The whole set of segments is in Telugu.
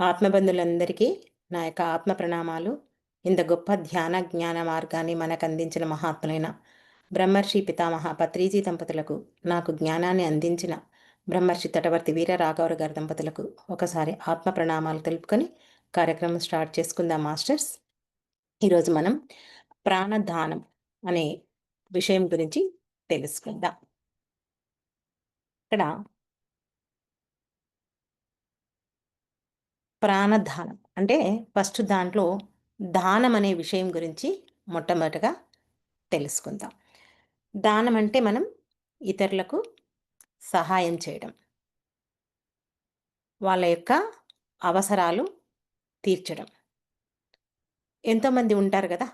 ఆత్మబంధులందరికీ నా యొక్క ఆత్మ ప్రణామాలు. ఇంత గొప్ప ధ్యాన జ్ఞాన మార్గాన్ని మనకు అందించిన మహాత్ములైన బ్రహ్మర్షి పితామహ పత్రీజీ దంపతులకు నాకు జ్ఞానాన్ని అందించిన బ్రహ్మర్షి తటవర్తి వీర రాఘవర గారి దంపతులకు ఒకసారి ఆత్మ ప్రణామాలు తెలుపుకొని కార్యక్రమం స్టార్ట్ చేసుకుందాం మాస్టర్స్. ఈరోజు మనం ప్రాణదానం అనే విషయం గురించి తెలుసుకుందాం. ఇక్కడ ప్రాణదానం. అంటే ఫస్ట్ దాంట్లో దానం అనే విషయం గురించి మొట్టమొదటగా తెలుసుకుందాం. దానం అంటే మనం ఇతరులకు సహాయం చేయడం. వాళ్ళ యొక్క అవసరాలు తీర్చడం. ఎంతోమంది ఉంటారు కదా?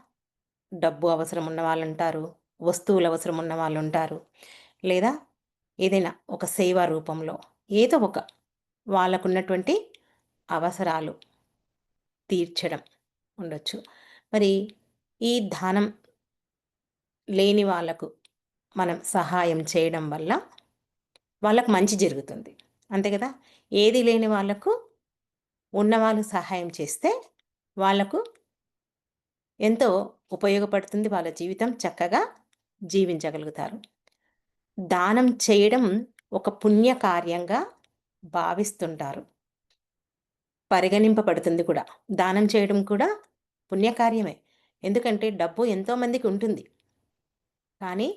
డబ్బు అవసరం ఉన్న వాళ్ళు ఉంటారు వస్తువులు అవసరం ఉన్న వాళ్ళు ఉంటారు లేదా ఏదైనా ఒక సేవా రూపంలో ఏదో ఒక వాళ్ళకున్నటువంటి అవసరాలు తీర్చడం ఉండొచ్చు. మరి ఈ దానం లేని వాళ్ళకు మనం సహాయం చేయడం వల్ల వాళ్ళకు మంచి జరుగుతుంది. అంతే కదా? ఏది లేని వాళ్ళకు ఉన్నవాళ్ళు సహాయం చేస్తే వాళ్ళకు ఎంతో ఉపయోగపడుతుంది. వాళ్ళ జీవితం చక్కగా జీవించగలుగుతారు. దానం చేయడం ఒక పుణ్యకార్యంగా భావిస్తుంటారు. పరిగణింపబడుతుంది కూడా. దానం చేయడం కూడా పుణ్యకార్యమే. ఎందుకంటే డబ్బు ఎంతోమందికి ఉంటుంది. కానీ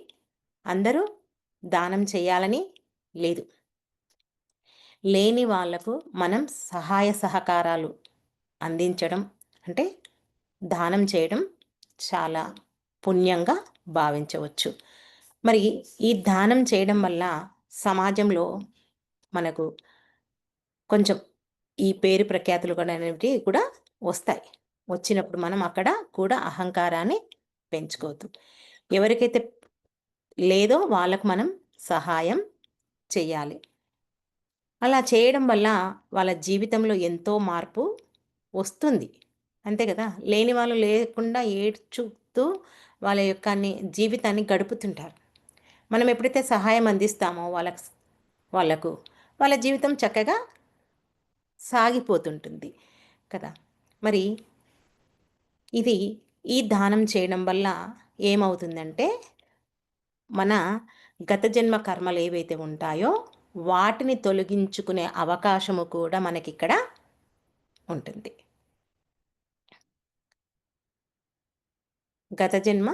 అందరూ దానం చేయాలని లేదు. లేని వాళ్ళకు మనం సహాయ సహకారాలు అందించడం అంటే దానం చేయడం చాలా పుణ్యంగా భావించవచ్చు. మరి ఈ దానం చేయడం వల్ల సమాజంలో మనకు కొంచెం ఈ పేరు ప్రఖ్యాతులు కూడా అనేవి కూడా వస్తాయి. వచ్చినప్పుడు మనం అక్కడ కూడా అహంకారాన్ని పెంచుకోవద్దు. ఎవరికైతే లేదో వాళ్ళకు మనం సహాయం చేయాలి. అలా చేయడం వల్ల వాళ్ళ జీవితంలో ఎంతో మార్పు వస్తుంది. అంతే కదా? లేని వాళ్ళు లేకుండా ఏడ్చుతూ వాళ్ళ యొక్క జీవితాన్ని గడుపుతుంటారు. మనం ఎప్పుడైతే సహాయం అందిస్తామో వాళ్ళకు వాళ్ళకు వాళ్ళ జీవితం చక్కగా సాగిపోతుంటుంది కదా. మరి ఇది ఈ దానం చేయడం వల్ల ఏమవుతుందంటే మన గత జన్మ కర్మలు ఏవైతే ఉంటాయో వాటిని తొలగించుకునే అవకాశము కూడా మనకిక్కడ ఉంటుంది. గత జన్మ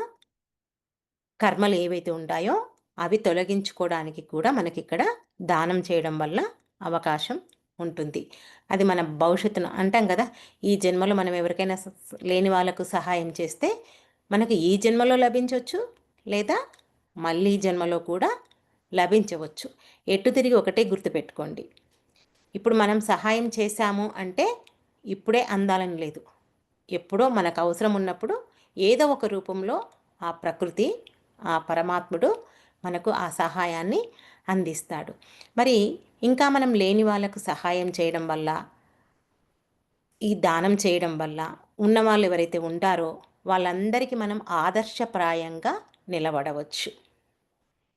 కర్మలు ఏవైతే ఉంటాయో అవి తొలగించుకోవడానికి కూడా మనకిక్కడ దానం చేయడం వల్ల అవకాశం ఉంటుంది. అది మన భవిష్యత్తును అంటాం కదా ఈ జన్మలో మనం ఎవరికైనా లేని వాళ్ళకు సహాయం చేస్తే మనకు ఈ జన్మలో లభించవచ్చు లేదా మళ్ళీ జన్మలో కూడా లభించవచ్చు. ఎటు తిరిగి ఒకటే గుర్తుపెట్టుకోండి. ఇప్పుడు మనం సహాయం చేశాము అంటే ఇప్పుడే అందాలని లేదు. ఎప్పుడో మనకు అవసరం ఉన్నప్పుడు ఏదో ఒక రూపంలో ఆ ప్రకృతి ఆ పరమాత్ముడు మనకు ఆ సహాయాన్ని అందిస్తాడు. మరి ఇంకా మనం లేని వాళ్ళకు సహాయం చేయడం వల్ల ఈ దానం చేయడం వల్ల ఉన్నవాళ్ళు ఎవరైతే ఉంటారో వాళ్ళందరికీ మనం ఆదర్శప్రాయంగా నిలబడవచ్చు.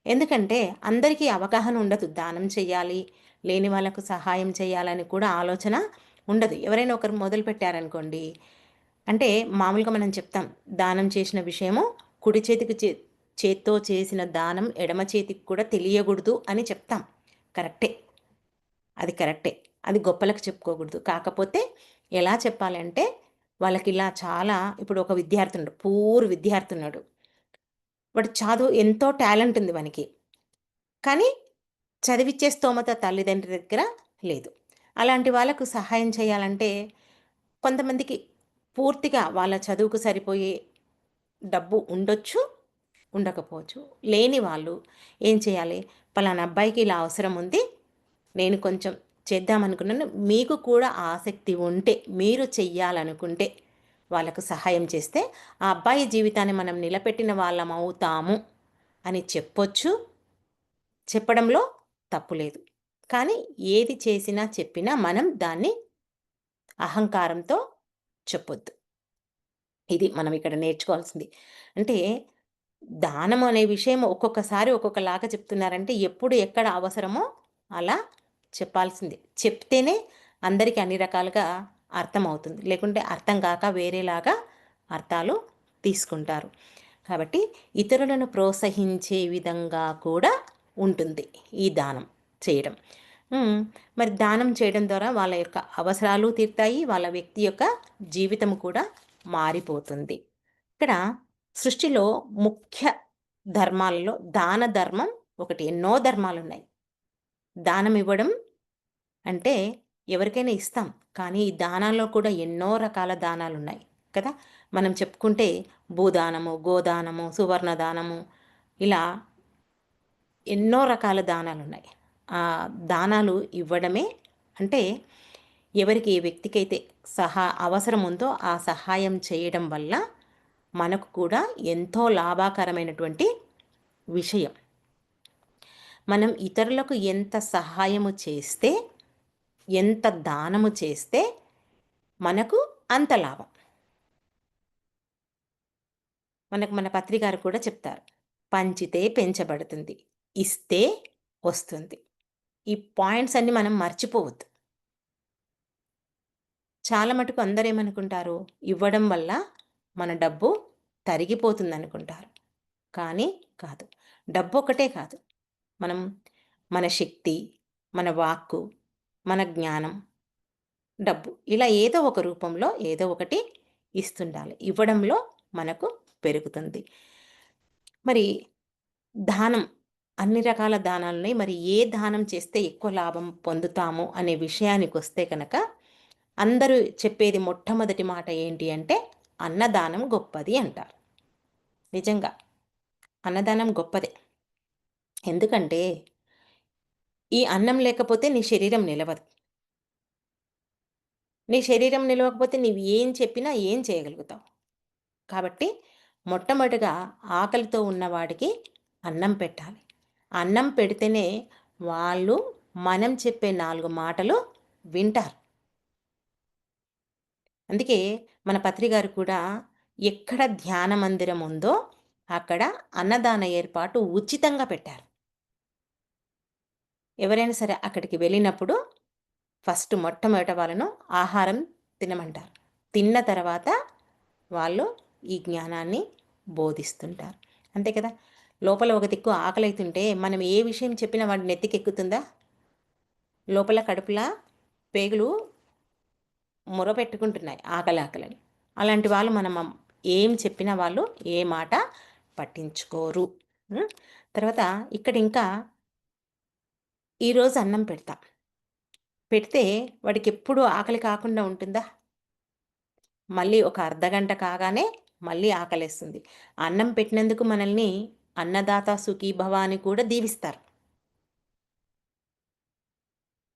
ఎందుకంటే అందరికీ అవగాహన ఉండదు. దానం చేయాలి లేని వాళ్ళకు సహాయం చేయాలని కూడా ఆలోచన ఉండదు. ఎవరైనా ఒకరు మొదలు పెట్టారనుకోండి అంటే మామూలుగా మనం చెప్తాం దానం చేసిన విషయము కుడి చేతికి చే చేత్తో చేసిన దానం ఎడమ చేతికి కూడా తెలియకూడదు అని చెప్తాం. కరెక్టే. అది కరెక్టే. అది గొప్పలకు చెప్పుకోకూడదు. కాకపోతే ఎలా చెప్పాలంటే వాళ్ళకి ఇలా చాలా ఇప్పుడు ఒక విద్యార్థి ఉన్నాడు పూర్ విద్యార్థి ఉన్నాడు వాడు చదువు ఎంతో టాలెంట్ ఉంది వానికి. కానీ చదివిచ్చే స్తోమత తల్లిదండ్రి దగ్గర లేదు. అలాంటి వాళ్ళకు సహాయం చేయాలంటే కొంతమందికి పూర్తిగా వాళ్ళ చదువుకు సరిపోయే డబ్బు ఉండొచ్చు. ఉండకపోవచ్చు. లేని వాళ్ళు ఏం చేయాలి? పలానా అబ్బాయికి ఇలా అవసరం ఉంది. నేను కొంచెం చేద్దామనుకున్నాను. మీకు కూడా ఆసక్తి ఉంటే మీరు చెయ్యాలనుకుంటే వాళ్ళకు సహాయం చేస్తే ఆ అబ్బాయి జీవితాన్ని మనం నిలబెట్టిన వాళ్ళం అవుతాము అని చెప్పొచ్చు. చెప్పడంలో తప్పు లేదు. కానీ ఏది చేసినా చెప్పినా మనం దాన్ని అహంకారంతో చెప్పొద్దు. ఇది మనం ఇక్కడ నేర్చుకోవాల్సింది. అంటే దానం అనే విషయం ఒక్కొక్కసారి ఒక్కొక్కలాగా చెప్తున్నారంటే ఎప్పుడు ఎక్కడ అవసరమో అలా చెప్పాల్సిందే. చెప్తేనే అందరికీ అన్ని రకాలుగా అర్థమవుతుంది. లేకుంటే అర్థం కాక వేరేలాగా అర్థాలు తీసుకుంటారు. కాబట్టి ఇతరులను ప్రోత్సహించే విధంగా కూడా ఉంటుంది ఈ దానం చేయడం. మరి దానం చేయడం ద్వారా వాళ్ళ యొక్క అవసరాలు తీరుతాయి. వాళ్ళ వ్యక్తి యొక్క జీవితం కూడా మారిపోతుంది. ఇక్కడ సృష్టిలో ముఖ్య ధర్మాలలో దాన ధర్మం ఒకటి. ఎన్నో ధర్మాలు ఉన్నాయి దానం ఇవ్వడం అంటే ఎవరికైనా ఇస్తాం. కానీ ఈ దానాల్లో కూడా ఎన్నో రకాల దానాలు ఉన్నాయి కదా. మనం చెప్పుకుంటే భూదానము గోదానము సువర్ణ దానము ఇలా ఎన్నో రకాల దానాలు ఉన్నాయి ఆ దానాలు ఇవ్వడమే అంటే ఎవరికి ఏ వ్యక్తికైతే సహా అవసరం ఉందో ఆ సహాయం చేయడం వల్ల మనకు కూడా ఎంతో లాభకరమైనటువంటి విషయం. మనం ఇతరులకు ఎంత సహాయము చేస్తే ఎంత దానము చేస్తే మనకు అంత లాభం. మనకు మన పత్రికారు కూడా చెప్తారు పంచితే పెంచబడుతుంది ఇస్తే వస్తుంది. ఈ పాయింట్స్ అన్ని మనం మర్చిపోవద్దు. చాలా మటుకు అందరు ఏమనుకుంటారు? ఇవ్వడం వల్ల మన డబ్బు తరిగిపోతుందనుకుంటారు. కానీ కాదు. డబ్బు ఒకటే కాదు. మనం మన శక్తి మన వాక్కు మన జ్ఞానం డబ్బు ఇలా ఏదో ఒక రూపంలో ఏదో ఒకటి ఇస్తుండాలి. ఇవ్వడంలో మనకు పెరుగుతుంది. మరి దానం అన్ని రకాల దానాలని మరి ఏ దానం చేస్తే ఎక్కువ లాభం పొందుతాము అనే విషయానికి వస్తే కనుక అందరూ చెప్పేది మొట్టమొదటి మాట ఏంటి అంటే అన్నదానం గొప్పది అంటారు. నిజంగా అన్నదానం గొప్పదే. ఎందుకంటే ఈ అన్నం లేకపోతే నీ శరీరం నిలవదు. నీ శరీరం నిలవకపోతే నీవు ఏం చెప్పినా ఏం చేయగలుగుతావు. కాబట్టి మొట్టమొదటిగా ఆకలితో ఉన్నవాడికి అన్నం పెట్టాలి. అన్నం పెడితేనే వాళ్ళు మనం చెప్పే నాలుగు మాటలు వింటారు. అందుకే మన పత్రికారు కూడా ఎక్కడ ధ్యాన మందిరం ఉందో అక్కడ అన్నదాన ఏర్పాటు ఉచితంగా పెట్టారు. ఎవరైనా సరే అక్కడికి వెళ్ళినప్పుడు ఫస్ట్ మొట్టమొదట వాళ్ళను ఆహారం తినమంటారు. తిన్న తర్వాత వాళ్ళు ఈ జ్ఞానాన్ని బోధిస్తుంటారు. అంతే కదా? లోపల ఒక దిక్కు ఆకలి అవుతుంటే మనం ఏ విషయం చెప్పినా వాడి నెత్తికెక్కుతుందా? లోపల కడుపులా పేగులు మొరపెట్టుకుంటున్నాయి ఆకలి ఆకలని అలాంటి వాళ్ళు మనం ఏం చెప్పినా వాళ్ళు ఏ మాట పట్టించుకోరు. తర్వాత ఇక్కడ ఇంకా ఈరోజు అన్నం పెడతా. పెడితే వాడికి ఎప్పుడు ఆకలి కాకుండా ఉంటుందా? మళ్ళీ ఒక అర్ధగంట కాగానే మళ్ళీ ఆకలేస్తుంది. అన్నం పెట్టినందుకు మనల్ని అన్నదాత సుఖీభవ అని కూడా దీవిస్తారు.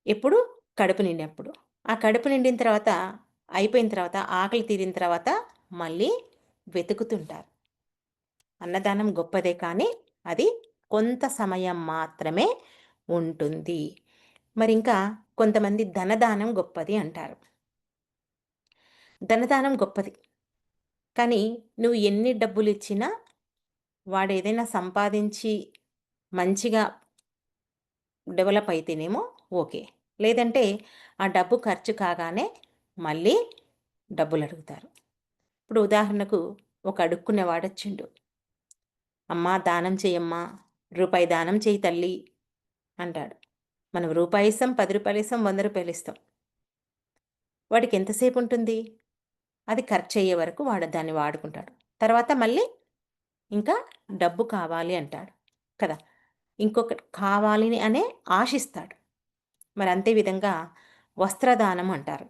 ఎప్పుడు? కడుపు నిండినప్పుడు ఆ కడుపు నిండిన తర్వాత అయిపోయిన తర్వాత ఆకలి తీరిన తర్వాత మళ్ళీ వెతుకుతుంటారు. అన్నదానం గొప్పదే కానీ అది కొంత సమయం మాత్రమే ఉంటుంది. మరి ఇంకా కొంతమంది ధనదానం గొప్పది అంటారు. ధనదానం గొప్పది. కానీ నువ్వు ఎన్ని డబ్బులు ఇచ్చినా వాడు ఏదైనా సంపాదించి మంచిగా డెవలప్ అయితేనేమో ఓకే. లేదంటే ఆ డబ్బు ఖర్చు కాగానే మళ్ళీ డబ్బులు అడుగుతారు ఇప్పుడు ఉదాహరణకు ఒక అడుక్కునేవాడు వచ్చిండు అమ్మా దానం చేయమ్మా రూపాయి దానం చేయి తల్లి అంటాడు. మనం రూపాయి ఇస్తాం పది రూపాయలు ఇస్తాం వంద రూపాయలు ఇస్తాం. వాడికి ఎంతసేపు ఉంటుంది? అది ఖర్చు అయ్యే వరకు వాడు దాన్ని వాడుకుంటాడు. తర్వాత మళ్ళీ ఇంకా డబ్బు కావాలి అంటాడు కదా. ఇంకొకటి కావాలి అనే ఆశిస్తాడు. మరి అంతే విధంగా వస్త్రదానం అంటారు.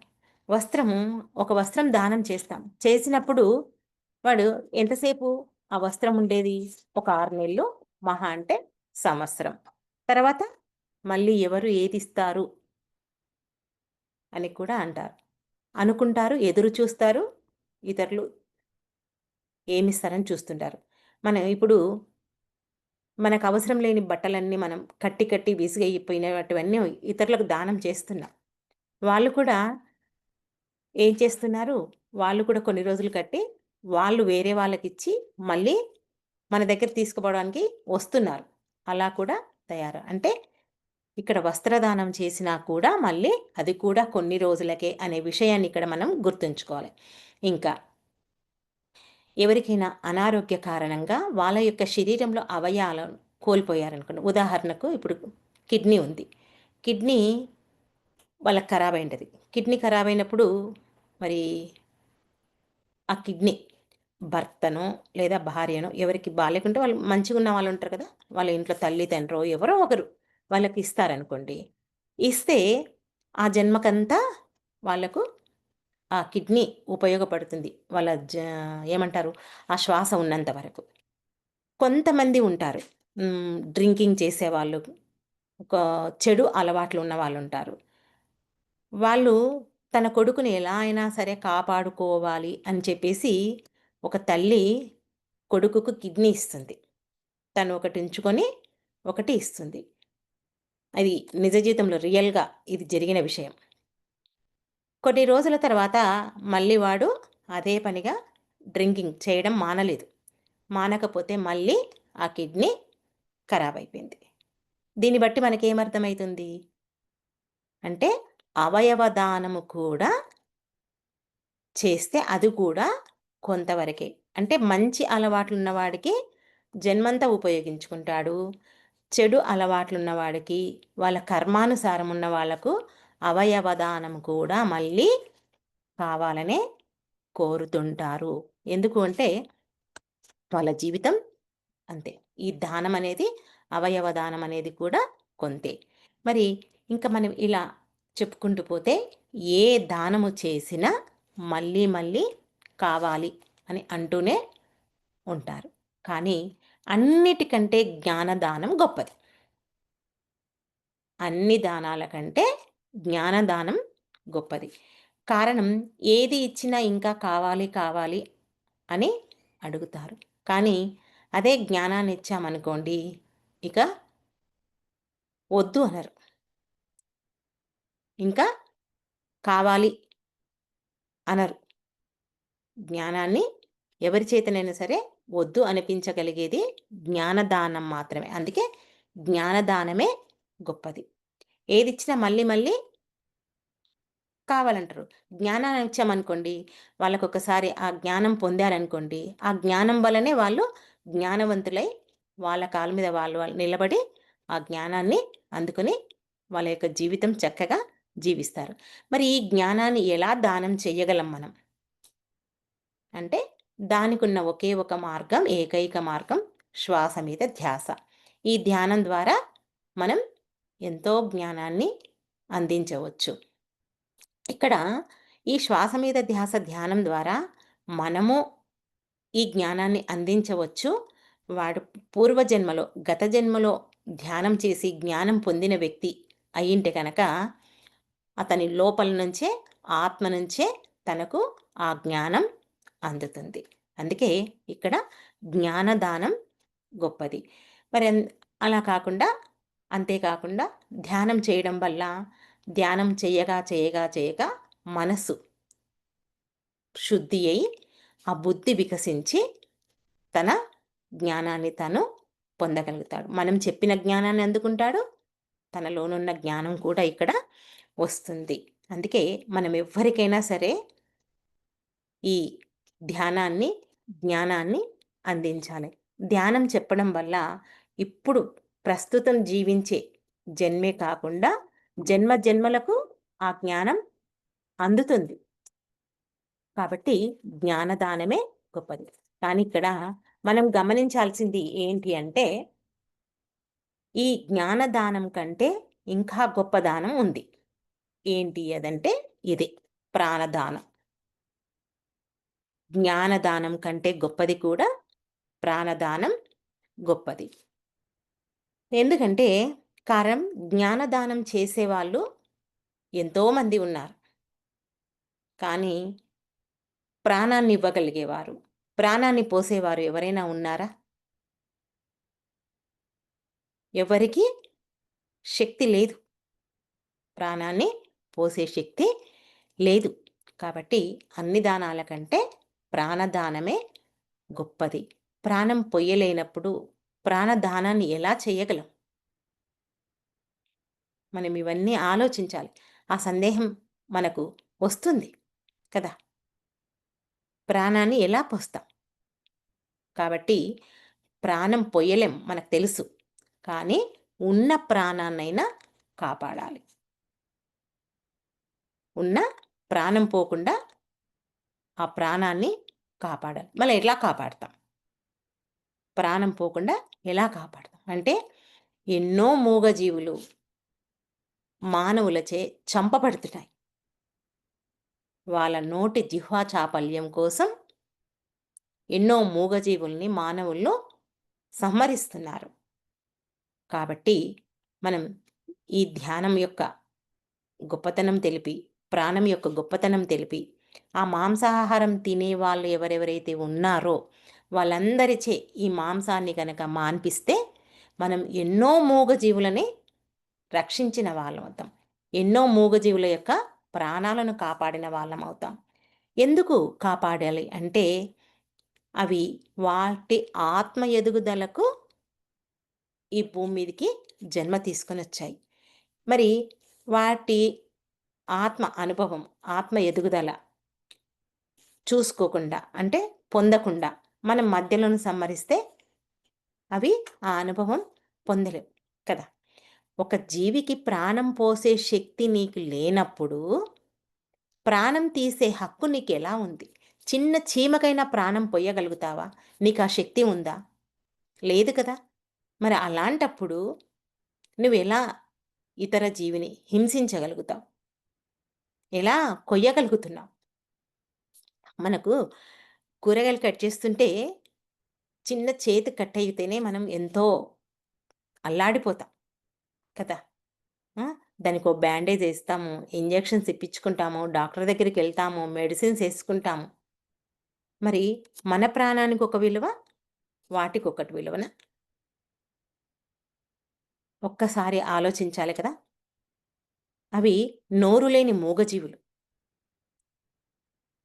వస్త్రము ఒక వస్త్రం దానం చేస్తాం. చేసినప్పుడు వాడు ఎంతసేపు ఆ వస్త్రం ఉండేది? ఒక ఆరు నెలలు మహా అంటే సంవత్సరం. తర్వాత మళ్ళీ ఎవరు ఏది ఇస్తారు? అని కూడా అంటారు. అనుకుంటారు ఎదురు చూస్తారు ఇతరులు ఏమిస్తారని చూస్తుంటారు. మనం ఇప్పుడు మనకు అవసరం లేని బట్టలన్నీ మనం కట్టి కట్టి విసిగైపోయినటువన్నీ ఇతరులకు దానం చేస్తున్నాం. వాళ్ళు కూడా ఏం చేస్తున్నారు? వాళ్ళు కూడా కొన్ని రోజులు కట్టి వాళ్ళు వేరే వాళ్ళకి ఇచ్చి మళ్ళీ మన దగ్గర తీసుకుపోవడానికి వస్తున్నారు. అలా కూడా తయారు. అంటే ఇక్కడ వస్త్రదానం చేసినా కూడా మళ్ళీ అది కూడా కొన్ని రోజులకే అనే విషయాన్ని ఇక్కడ మనం గుర్తుంచుకోవాలి. ఇంకా ఎవరికైనా అనారోగ్య కారణంగా వాళ్ళ యొక్క శరీరంలో అవయాలను కోల్పోయారనుకోండి. ఉదాహరణకు ఇప్పుడు కిడ్నీ ఉంది. కిడ్నీ వాళ్ళకి ఖరాబ్ అయింటది. కిడ్నీ ఖరాబ్ అయినప్పుడు మరి ఆ కిడ్నీ భర్తనో లేదా భార్యనో ఎవరికి బాగాలేకుంటే వాళ్ళు మంచిగా ఉన్న వాళ్ళు ఉంటారు కదా వాళ్ళ ఇంట్లో తల్లి తండ్రో ఎవరో ఒకరు వాళ్ళకి ఇస్తారనుకోండి ఇస్తే ఆ జన్మకంతా వాళ్ళకు ఆ కిడ్నీ ఉపయోగపడుతుంది. వాళ్ళ జ ఏమంటారు ఆ శ్వాస ఉన్నంత వరకు. కొంతమంది ఉంటారు. డ్రింకింగ్ చేసేవాళ్ళు ఒక చెడు అలవాట్లు ఉన్న వాళ్ళు ఉంటారు. వాళ్ళు తన కొడుకుని ఎలా అయినా సరే కాపాడుకోవాలి అని చెప్పేసి ఒక తల్లి కొడుకుకు కిడ్నీ ఇస్తుంది. తను ఒకటి ఉంచుకొని ఒకటి ఇస్తుంది. అది నిజ జీవితంలో రియల్గా ఇది జరిగిన విషయం. కొన్ని రోజుల తర్వాత మళ్ళీ వాడు అదే పనిగా డ్రింకింగ్ చేయడం మానలేదు. మానకపోతే మళ్ళీ ఆ కిడ్నీ ఖరాబ్ అయిపోయింది దీన్ని బట్టి మనకేమర్థమవుతుంది అంటే అవయవదానము కూడా చేస్తే అది కూడా కొంతవరకే. అంటే మంచి అలవాట్లు ఉన్నవాడికి జన్మంతా ఉపయోగించుకుంటాడు. చెడు అలవాట్లు ఉన్నవాడికి వాళ్ళ కర్మానుసారం ఉన్న వాళ్ళకు అవయవదానం కూడా మళ్ళీ కావాలనే కోరుతుంటారు. ఎందుకు అంటే వాళ్ళ జీవితం అంతే. ఈ దానం అనేది అవయవదానం అనేది కూడా కొంతే. మరి ఇంకా మనం ఇలా చెప్పుకుంటూ పోతే ఏ దానము చేసినా మళ్ళీ మళ్ళీ కావాలి అని అంటూనే ఉంటారు. కానీ అన్నిటికంటే జ్ఞానదానం గొప్పది. అన్ని దానాల కంటే జ్ఞానదానం గొప్పది. కారణం ఏది ఇచ్చినా ఇంకా కావాలి కావాలి అని అడుగుతారు. కానీ అదే జ్ఞానాన్ని ఇచ్చామనుకోండి ఇక వద్దు అనరు. ఇంకా కావాలి అనరు. జ్ఞానాన్ని ఎవరి చేతనైనా సరే వద్దు అనిపించగలిగేది జ్ఞానదానం మాత్రమే. అందుకే జ్ఞానదానమే గొప్పది. ఏది ఇచ్చినా మళ్ళీ మళ్ళీ కావాలంటారు. జ్ఞానాన్ని ఇచ్చామనుకోండి వాళ్ళకు ఒకసారి ఆ జ్ఞానం పొందారనుకోండి ఆ జ్ఞానం వల్లనే వాళ్ళు జ్ఞానవంతులై వాళ్ళ కాళ్ళ మీద వాళ్ళు వాళ్ళు నిలబడి ఆ జ్ఞానాన్ని అందుకుని వాళ్ళ యొక్క జీవితం చక్కగా జీవిస్తారు. మరి ఈ జ్ఞానాన్ని ఎలా దానం చేయగలం మనం? అంటే దానికి ఉన్న ఒకే ఒక మార్గం ఏకైక మార్గం శ్వాస మీద ధ్యాస. ఈ ధ్యానం ద్వారా మనం ఎంతో జ్ఞానాన్ని అందించవచ్చు. ఇక్కడ ఈ శ్వాస మీద ధ్యాస ధ్యానం ద్వారా మనము ఈ జ్ఞానాన్ని అందించవచ్చు. వాడు పూర్వజన్మలో గత జన్మలో ధ్యానం చేసి జ్ఞానం పొందిన వ్యక్తి అయ్యింటే కనుక అతని లోపల నుంచే ఆత్మ నుంచే తనకు ఆ జ్ఞానం అందుతుంది. అందుకే ఇక్కడ జ్ఞానదానం గొప్పది. మరి అలా కాకుండా అంతేకాకుండా ధ్యానం చేయడం వల్ల ధ్యానం చేయగా చేయగా చేయగా మనసు శుద్ధి అయి ఆ బుద్ధి వికసించి తన జ్ఞానాన్ని తను పొందగలుగుతాడు. మనం చెప్పిన జ్ఞానాన్ని అందుకుంటాడు. తనలోనున్న జ్ఞానం కూడా ఇక్కడ వస్తుంది. అందుకే మనం ఎవ్వరికైనా సరే ఈ ధ్యానాన్ని జ్ఞానాన్ని అందించాలి. ధ్యానం చెప్పడం వల్ల ఇప్పుడు ప్రస్తుతం జీవించే జన్మే కాకుండా జన్మ జన్మలకు ఆ జ్ఞానం అందుతుంది. కాబట్టి జ్ఞానదానమే గొప్పది. కానీ ఇక్కడ మనం గమనించాల్సింది ఏంటి అంటే ఈ జ్ఞానదానం కంటే ఇంకా గొప్ప దానం ఉంది. ఏంటి అదంటే ఇది ప్రాణదానం. జ్ఞానదానం కంటే గొప్పది కూడా ప్రాణదానం గొప్పది. ఎందుకంటే కారం జ్ఞానదానం చేసేవాళ్ళు ఎంతోమంది ఉన్నారు. కానీ ప్రాణాన్ని ఇవ్వగలిగేవారు ప్రాణాన్ని పోసేవారు ఎవరైనా ఉన్నారా? ఎవరికి శక్తి లేదు. ప్రాణాన్ని పోసే శక్తి లేదు. కాబట్టి అన్ని దానాల కంటే ప్రాణదానమే గొప్పది. ప్రాణం పొయ్యలేనప్పుడు ప్రాణదానాన్ని ఎలా చేయగలం? మనం ఇవన్నీ ఆలోచించాలి. ఆ సందేహం మనకు వస్తుంది కదా. ప్రాణాన్ని ఎలా పోస్తాం? కాబట్టి ప్రాణం పొయ్యలేం మనకు తెలుసు. కానీ ఉన్న ప్రాణాన్నైనా కాపాడాలి. ఉన్న ప్రాణం పోకుండా ఆ ప్రాణాన్ని కాపాడాలి. మళ్ళీ ఎట్లా కాపాడతాం? ప్రాణం పోకుండా ఎలా కాపాడతాం? అంటే ఎన్నో మూగజీవులు మానవులచే చంపబడుతున్నాయి. వాళ్ళ నోటి జిహ్వా చాపల్యం కోసం ఎన్నో మూగజీవుల్ని మానవుల్లో సంహరిస్తున్నారు. కాబట్టి మనం ఈ ధ్యానం యొక్క గొప్పతనం తెలిపి ప్రాణం యొక్క గొప్పతనం తెలిపి ఆ మాంసాహారం తినే వాళ్ళు ఎవరెవరైతే ఉన్నారో వాళ్ళందరిచే ఈ మాంసాన్ని కనుక మాన్పిస్తే మనం ఎన్నో మూగజీవులని రక్షించిన వాళ్ళం అవుతాం. ఎన్నో మూగజీవుల యొక్క ప్రాణాలను కాపాడిన వాళ్ళం అవుతాం. ఎందుకు కాపాడాలి అంటే అవి వాటి ఆత్మ ఎదుగుదలకు ఈ భూమి మీదకి జన్మ తీసుకొని వచ్చాయి మరి వాటి ఆత్మ అనుభవం ఆత్మ ఎదుగుదల చూసుకోకుండా అంటే పొందకుండా మనం మధ్యలోను సంహరిస్తే అవి ఆ అనుభవం పొందలేవు కదా. ఒక జీవికి ప్రాణం పోసే శక్తి నీకు లేనప్పుడు ప్రాణం తీసే హక్కు నీకు ఎలా ఉంది? చిన్న చీమకైనా ప్రాణం పొయ్యగలుగుతావా నీకు ఆ శక్తి ఉందా? లేదు కదా. మరి అలాంటప్పుడు నువ్వు ఎలా ఇతర జీవిని హింసించగలుగుతావు? ఎలా కొయ్యగలుగుతున్నాం? మనకు కూరగాయలు కట్ చేస్తుంటే చిన్న చేతి కట్ అయితేనే మనం ఎంతో అల్లాడిపోతాం కదా? దానికి ఒక బ్యాండేజ్ వేస్తాము ఇంజెక్షన్స్ ఇప్పించుకుంటాము డాక్టర్ దగ్గరికి వెళ్తాము మెడిసిన్స్ వేసుకుంటాము. మరి మన ప్రాణానికి ఒక విలువ వాటికి ఒకటి విలువన? ఒక్కసారి ఆలోచించాలి కదా? అవి నోరు లేని మూగజీవులు.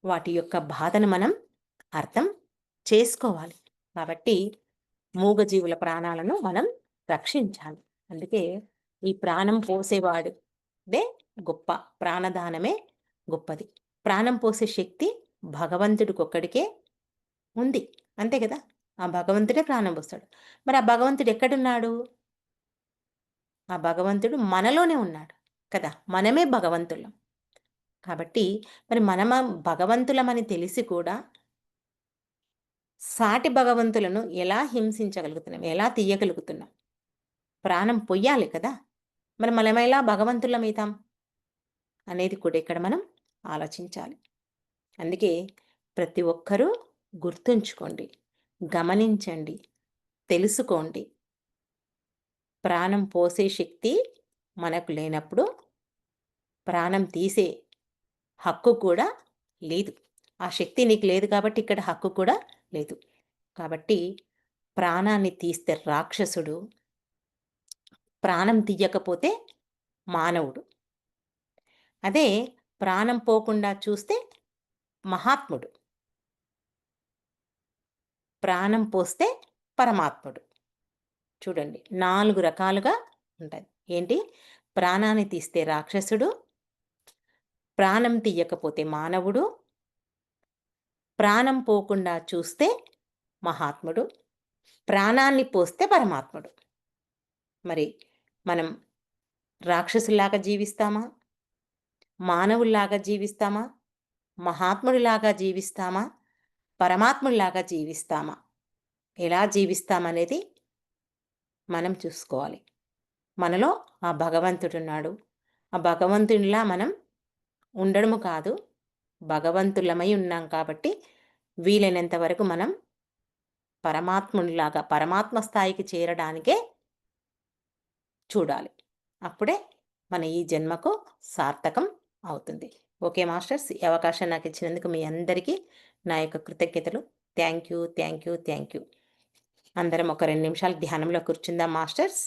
వాటి యొక్క బాధను మనం అర్థం చేసుకోవాలి. కాబట్టి మూగజీవుల ప్రాణాలను మనం రక్షించాలి. అందుకే ఈ ప్రాణం పోసేవాడుదే గొప్ప ప్రాణదానమే గొప్పది. ప్రాణం పోసే శక్తి భగవంతుడికి ఒక్కడికే ఉంది. అంతే కదా? ఆ భగవంతుడే ప్రాణం పోస్తాడు. మరి ఆ భగవంతుడు ఎక్కడున్నాడు? ఆ భగవంతుడు మనలోనే ఉన్నాడు. కదా? మనమే భగవంతులం. కాబట్టి మరి మనమ భగవంతులమని తెలిసి కూడా సాటి భగవంతులను ఎలా హింసించగలుగుతున్నాం? ఎలా తీయగలుగుతున్నాం? ప్రాణం పొయ్యాలి కదా? మరి మనం ఎలా భగవంతులమవుతాం? అనేది కూడా ఇక్కడ మనం ఆలోచించాలి. అందుకే ప్రతి ఒక్కరూ గుర్తుంచుకోండి గమనించండి తెలుసుకోండి. ప్రాణం పోసే శక్తి మనకు లేనప్పుడు ప్రాణం తీసే హక్కు కూడా లేదు. ఆ శక్తి నీకు లేదు కాబట్టి ఇక్కడ హక్కు కూడా లేదు. కాబట్టి ప్రాణాన్ని తీస్తే రాక్షసుడు ప్రాణం తీయకపోతే మానవుడు. అదే ప్రాణం పోకుండా చూస్తే మహాత్ముడు. ప్రాణం పోస్తే పరమాత్ముడు. చూడండి నాలుగు రకాలుగా ఉంటుంది ఏంటి? ప్రాణాన్ని తీస్తే రాక్షసుడు ప్రాణం తీయకపోతే మానవుడు? ప్రాణం పోకుండా చూస్తే మహాత్ముడు. ప్రాణాన్ని పోస్తే పరమాత్ముడు. మరి మనం రాక్షసులాగా జీవిస్తామా? మానవుల్లాగా జీవిస్తామా? మహాత్ముడిలాగా జీవిస్తామా? పరమాత్ముడిలాగా జీవిస్తామా? ఎలా జీవిస్తామనేది మనం చూసుకోవాలి. మనలో ఆ భగవంతుడున్నాడు. ఆ భగవంతునిలా మనం ఉండడము కాదు. భగవంతులమై ఉన్నాం కాబట్టి వీలైనంత వరకు మనం పరమాత్మునిలాగా పరమాత్మ స్థాయికి చేరడానికే చూడాలి. అప్పుడే మన ఈ జన్మకు సార్థకం అవుతుంది. ఓకే మాస్టర్స్ ఈ అవకాశం నాకు ఇచ్చినందుకు మీ అందరికీ నా యొక్క కృతజ్ఞతలు. Thank you thank you thank you. అందరం ఒక రెండు నిమిషాలు ధ్యానంలో కూర్చుందాం మాస్టర్స్.